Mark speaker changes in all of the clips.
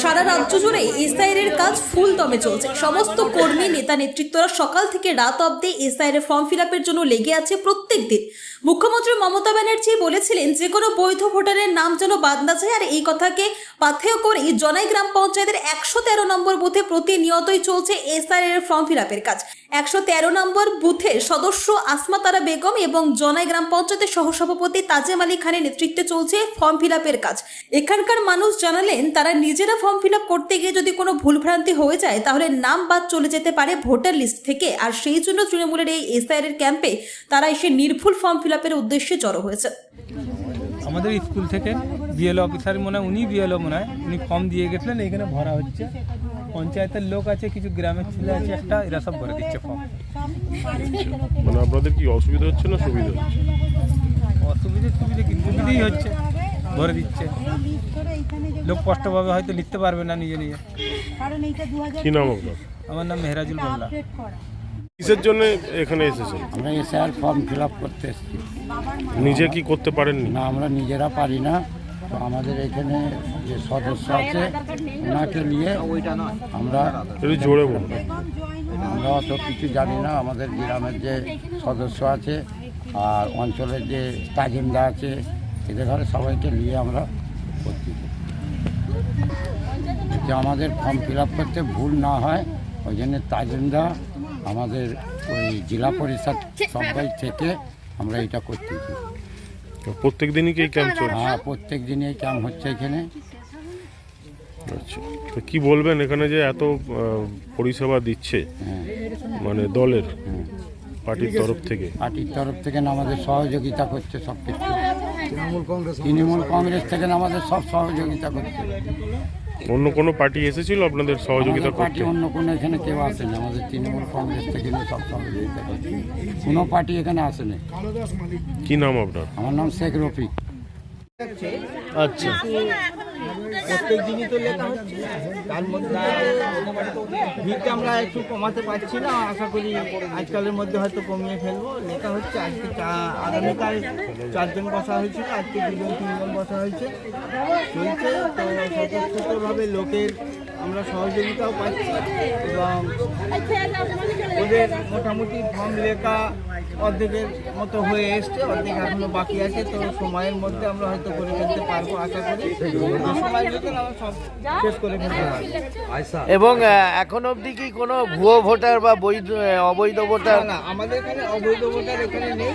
Speaker 1: সারা রাজ্য জুড়ে এসআইআর কাজ ফুল দমে চলছে। সমস্ত কর্মী নেতা নেতৃত্বরা সকাল থেকে রাত অবধি এসআইআর ফর্ম ফিল জন্য লেগে আছে প্রত্যেক দিন মুখ্যমন্ত্রী মমতা ব্যানার্জি বলেছিলেন যে কোনো বৈধ ভোটারের নাম যেন বাদ না যায়, আর এই কথাকে পাথেয় করে জনাই গ্রাম পঞ্চায়েতের একশো তেরো নম্বর বুথে প্রতিনিয়তই চলছে এসআইআর এর ফর্ম ফিল আপের কাজ। একশো তেরো নম্বর বুথের সদস্য আসমা তারা বেগম এবং জনাই গ্রাম পঞ্চায়েতের সহসভাপতি তাজেম আলী খানের নেতৃত্বে চলছে ফর্ম ফিল আপের কাজ। এখানকার মানুষ জানালেন, তারা নিজেরা ফর্ম ফিল আপ করতে গিয়ে যদি কোনো ভুলভ্রান্তি হয়ে যায়, তাহলে নাম বাদ চলে যেতে পারে ভোটার লিস্ট থেকে। আর সেই জন্য তৃণমূলের এই এসআইআর ক্যাম্পে তারা এসে নির্ভুল ফর্ম ফিল আপের উদ্দেশ্যে জড়ো হয়েছে।
Speaker 2: আমাদের স্কুল থেকে বিএলও অফিসার মনে হয় উনি বিএলও মনে হয় উনি ফর্ম দিয়ে গেছিলেন এখানে ভরা হচ্ছে। পঞ্চায়েতের লোক আছে কিছু গ্রামের ছেলে আছে একটা এরা সব ভরে দিচ্ছে ফর্ম
Speaker 3: মানে আপনাদের কি অসুবিধা হচ্ছে না সুবিধা হচ্ছে?
Speaker 2: অসুবিধে সুবিধে কি সুবিধেই হচ্ছে ভরে দিচ্ছে। লোক কষ্টভাবে হয়তো লিখতে পারবে না নিজে নিজে।
Speaker 3: কি নাম আপনার?
Speaker 2: আমার নাম মেহরাজুল মোল্লা।
Speaker 3: কিসের জন্য এখানে এসেছেন?
Speaker 4: আমরা এসআর ফর্ম ফিল আপ করতে এসেছি।
Speaker 3: নিজে কি করতে পারেননি?
Speaker 4: না আমরা নিজেরা পারি না। তো আমাদের এখানে যে সদস্য আছে ওনাকে নিয়ে আমরা
Speaker 3: একটু জোরে বলুন।
Speaker 4: আমরা অত কিছু জানি না। আমাদের গ্রামের যে সদস্য আছে আর অঞ্চলের যে তাজিমদা আছে এদের ঘরে সবাইকে নিয়ে আমরা করছি। যে আমাদের ফর্ম ফিল আপ করতে ভুল না হয় ওই জন্য তাজিমদা আমাদের ওই জেলা পরিষদ সবাই থেকে আমরা এটা করতেছি
Speaker 3: প্রত্যেক দিনই কি ক্যাম্প চলছে?
Speaker 4: হ্যাঁ প্রত্যেক দিনই ক্যাম্প হচ্ছে এখানে।
Speaker 3: আচ্ছা তো কি বলবেন এখানে যে এত পরিষেবা দিচ্ছে?
Speaker 4: হ্যাঁ।
Speaker 3: মানে দলের পার্টির তরফ থেকে?
Speaker 4: পার্টির তরফ থেকে না আমাদের সহযোগিতা করছে সব কিছু তৃণমূল কংগ্রেস তৃণমূল কংগ্রেস থেকে আমাদের সব সহযোগিতা করছে।
Speaker 3: অন্য কোনো পার্টি এসেছিল আপনাদের সহযোগিতা
Speaker 4: পার্টি
Speaker 3: করতে?
Speaker 4: অন্য কোনো এখানে কেউ আসেনি। আমাদের তৃণমূল কংগ্রেস থেকে নিয়ে সব সহযোগিতা করছে। কোনো পার্টি এখানে আসেনি।
Speaker 3: কি নাম আপনার?
Speaker 4: আমার নাম শেখ রফিক।
Speaker 3: আচ্ছা।
Speaker 5: প্রত্যেক দিনই তো লেখা হচ্ছে। তার মধ্যে ভিড়টা আমরা একটু কমাতে পারছি না। আশা করি আজকালের মধ্যে হয়তো কমিয়ে ফেলব। লেখা হচ্ছে, আজকে আগামীকাল চারজন বসা হয়েছিল, আজকে দুজন, তিনজন বসা হয়েছে। চলছে। তো স্বতঃস্ফূর্তভাবে লোকের আমরা সহযোগিতাও পাচ্ছি এবং ওদের মোটামুটি ফর্ম লেখা অর্ধেকের মতো হয়ে এসছে অর্ধেক এখনও বাকি আছে তো সময়ের মধ্যে আমরা হয়তো করে ফেলতে পারব আশা করি। সময়ের ভিতরে আমরা সব শেষ করে ফেলতে পারব।
Speaker 6: এবং এখন অবধি কি কোনো ভুয়ো ভোটার বা বৈধ অবৈধ ভোটার?
Speaker 5: না না আমাদের এখানে অবৈধ ভোটার এখানে নেই।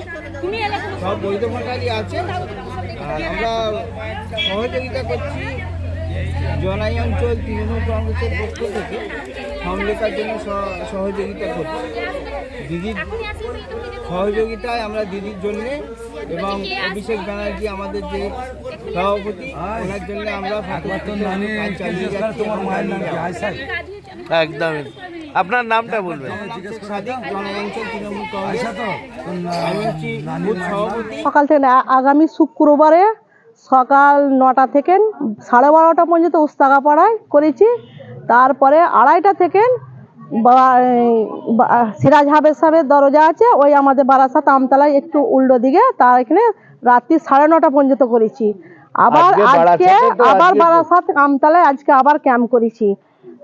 Speaker 5: সব বৈধ ভোটারই আছে। আর আমরা সহযোগিতা করছি জনাই অঞ্চল তৃণমূল কংগ্রেসের পক্ষ থেকে সমলেখার জন্য সহ- সহযোগিতা করছি। দিদির সহযোগিতায় আমরা দিদির জন্য এবং অভিষেক ব্যানার্জি আমাদের যে সভাপতি ওনার জন্য আমরা
Speaker 6: একদমই আপনার নামটা বলবেন।
Speaker 7: সকাল থেকে আগামী শুক্রবারে সকাল নটা থেকে সাড়ে বারোটা পর্যন্ত উস্তাকাপাড়ায় করেছি। তারপরে আড়াইটা থেকে সিরাজ হাবের সাহেবের দরজা আছে ওই আমাদের বারাসাত আমতলায় একটু উল্টো দিকে তার এখানে রাত্রি সাড়ে নটা পর্যন্ত করেছি। আবার
Speaker 6: আজকে
Speaker 7: আবার বারাসাত আমতলায় আজকে আবার ক্যাম্প করেছি।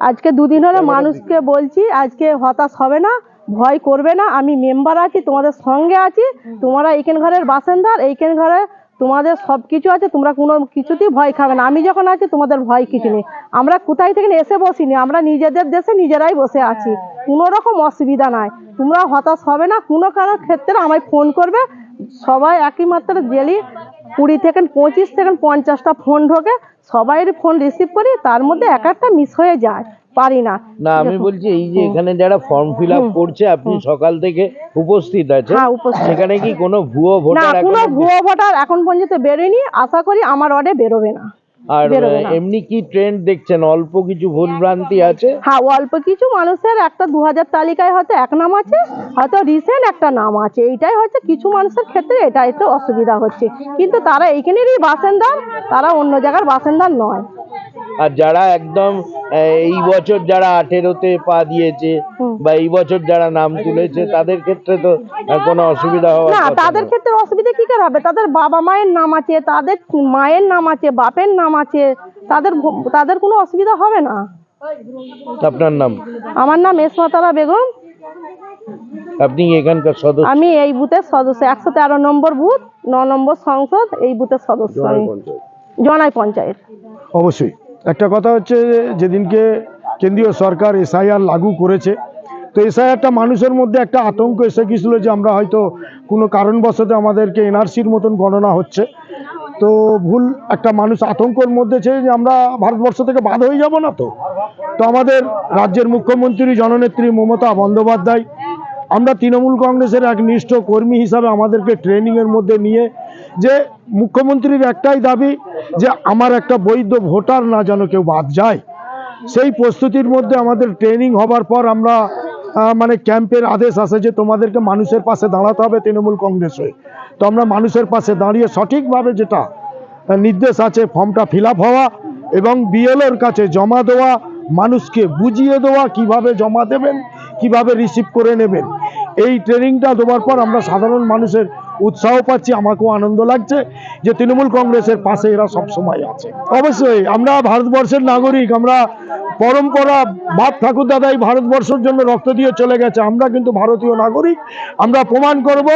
Speaker 7: আজকে দুদিন হলে মানুষকে বলছি আজকে হতাশ হবে না ভয় করবে না আমি মেম্বার আছি তোমাদের সঙ্গে আছি তোমরা এইখান ঘরের বাসিন্দার এইখান ঘরে তোমাদের সব কিছু আছে, তোমরা কোনো কিছুতেই ভয় খাবে না। আমি যখন আছি, তোমাদের ভয় কিছু নেই। আমরা কোথায় থেকে এসে বসিনি? আমরা নিজেদের দেশে নিজেরাই বসে আছি। কোনো রকম অসুবিধা নাই। তোমরা হতাশ হবে না। কোনো কারোর ক্ষেত্রে আমায় ফোন করবে। সবাই একই মাত্রা জেলি কুড়ি থেকে পঁচিশ থেকে পঞ্চাশটা ফোন ঢোকে। সবাইয়ের ফোন রিসিভ করি, তার মধ্যে এক একটা মিস হয়ে যায়। পারি না।
Speaker 6: না আমি বলছি এই যে এখানে যারা ফর্ম ফিল আপ করছে আপনি সকাল থেকে উপস্থিত আছে
Speaker 7: হ্যাঁ, উপস্থিত।
Speaker 6: সেখানে কি কোনো ভুয়ো ভোটার
Speaker 7: না
Speaker 6: কোনো
Speaker 7: ভুয়ো ভোটার এখন পর্যন্ত বেরোয়নি। আশা করি আমার ওয়ার্ডে বেরোবে না।
Speaker 6: আর এমনি কি ট্রেন্ড দেখছেন? অল্প কিছু ভুল ভ্রান্তি আছে?
Speaker 7: হ্যাঁ অল্প কিছু মানুষের একটা দু হাজার তালিকায় হয়তো এক নাম আছে হয়তো রিসেন্ট একটা নাম আছে। এইটাই হচ্ছে কিছু মানুষের ক্ষেত্রে এটা একটু অসুবিধা হচ্ছে। কিন্তু তারা এইখানেরই বাসিন্দা তারা অন্য জায়গার বাসিন্দা নয়।
Speaker 6: আর যারা একদম এই বছর যারা আঠেরোতে পা দিয়েছে বা এই বছর যারা নাম তুলেছে তাদের ক্ষেত্রে তো কোনো অসুবিধা হবে
Speaker 7: না তাদের ক্ষেত্রে অসুবিধা কি করে হবে? তাদের বাবা মায়ের নাম আছে তাদের মায়ের নাম আছে বাপের নাম আছে তাদের তাদের কোনো অসুবিধা হবে না?
Speaker 6: আপনার নাম?
Speaker 7: আমার নাম এসমাতারা বেগম।
Speaker 6: আপনি এখানকার সদস্য?
Speaker 7: আমি এই বুথের সদস্য একশো তেরো নম্বর বুথ ন নম্বর সংসদ এই বুথের সদস্য আমি। জনাই পঞ্চায়েত।
Speaker 8: অবশ্যই। একটা কথা হচ্ছে যেদিনকে কেন্দ্রীয় সরকার এসআইআর লাগু করেছে, তো এসআইআরটা মানুষের মধ্যে একটা আতঙ্ক এসে গেছিল যে আমরা হয়তো কোনো কারণবশত আমাদেরকে এনআরসির মতন গণনা হচ্ছে। তো ভুল একটা মানুষ আতঙ্কর মধ্যে ছিল যে আমরা ভারতবর্ষ থেকে বাদ হয়ে যাব না তো? তো আমাদের রাজ্যের মুখ্যমন্ত্রী, জননেত্রী মমতা বন্দ্যোপাধ্যায়, আমরা তৃণমূল কংগ্রেসের এক নিষ্ঠ কর্মী হিসাবে আমাদেরকে ট্রেনিংয়ের মধ্যে নিয়ে যে মুখ্যমন্ত্রীর একটাই দাবি যে আমার একটা বৈধ ভোটার না যেন কেউ বাদ যায়। সেই প্রস্তুতির মধ্যে আমাদের ট্রেনিং হবার পর আমরা মানে ক্যাম্পের আদেশ আসে যে তোমাদেরকে মানুষের পাশে দাঁড়াতে হবে তৃণমূল কংগ্রেস হয়ে। তো আমরা মানুষের পাশে দাঁড়িয়ে সঠিকভাবে যেটা নির্দেশ আছে, ফর্মটা ফিল হওয়া এবং বিএলওর কাছে জমা দেওয়া, মানুষকে বুঝিয়ে দেওয়া, কীভাবে জমা দেবেন, কীভাবে রিসিভ করে নেবেন। এই ট্রেনিংটা দেওয়ার পর আমরা সাধারণ মানুষের উৎসাহ পাচ্ছি, আমাকেও আনন্দ লাগছে যে তৃণমূল কংগ্রেসের পাশে এরা সব সময় আছে। অবশ্যই, আমরা ভারতবর্ষের নাগরিক, আমরা পরম্পরা, বাপ ঠাকুর দাদাই ভারতবর্ষের জন্য রক্ত দিয়ে চলে গেছে, আমরা কিন্তু ভারতীয় নাগরিক, আমরা প্রমাণ করব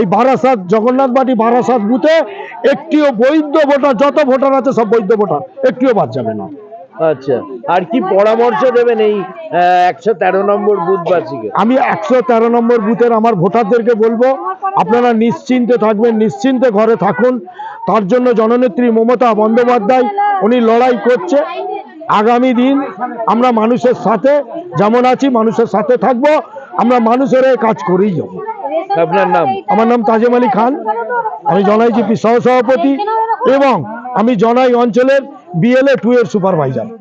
Speaker 8: এই বারাসাত, জগন্নাথ বাটি বারাসাত বুথে একটিও বৈধ ভোটার, যত ভোটার আছে সব বৈধ ভোটার, একটিও বাদ যাবে না।
Speaker 6: আচ্ছা। আর কি পরামর্শ দেবেন এই একশো তেরো নম্বর বুথবাসীকে?
Speaker 8: আমি একশো তেরো নম্বর বুথের আমার ভোটারদেরকে বলব আপনারা নিশ্চিন্তে থাকবেন নিশ্চিন্তে ঘরে থাকুন। তার জন্য জননেত্রী মমতা বন্দ্যোপাধ্যায় উনি লড়াই করছে। আগামী দিন আমরা মানুষের সাথে যেমন আছি মানুষের সাথে থাকব। আমরা মানুষের কাজ করেই যাব।
Speaker 6: আপনার নাম?
Speaker 8: আমার নাম তাজেম আলী খান। আমি জনাই জিপি সহসভাপতি। এবং আমি জনাই অঞ্চলের বিএলএ টু এর সুপারভাইজার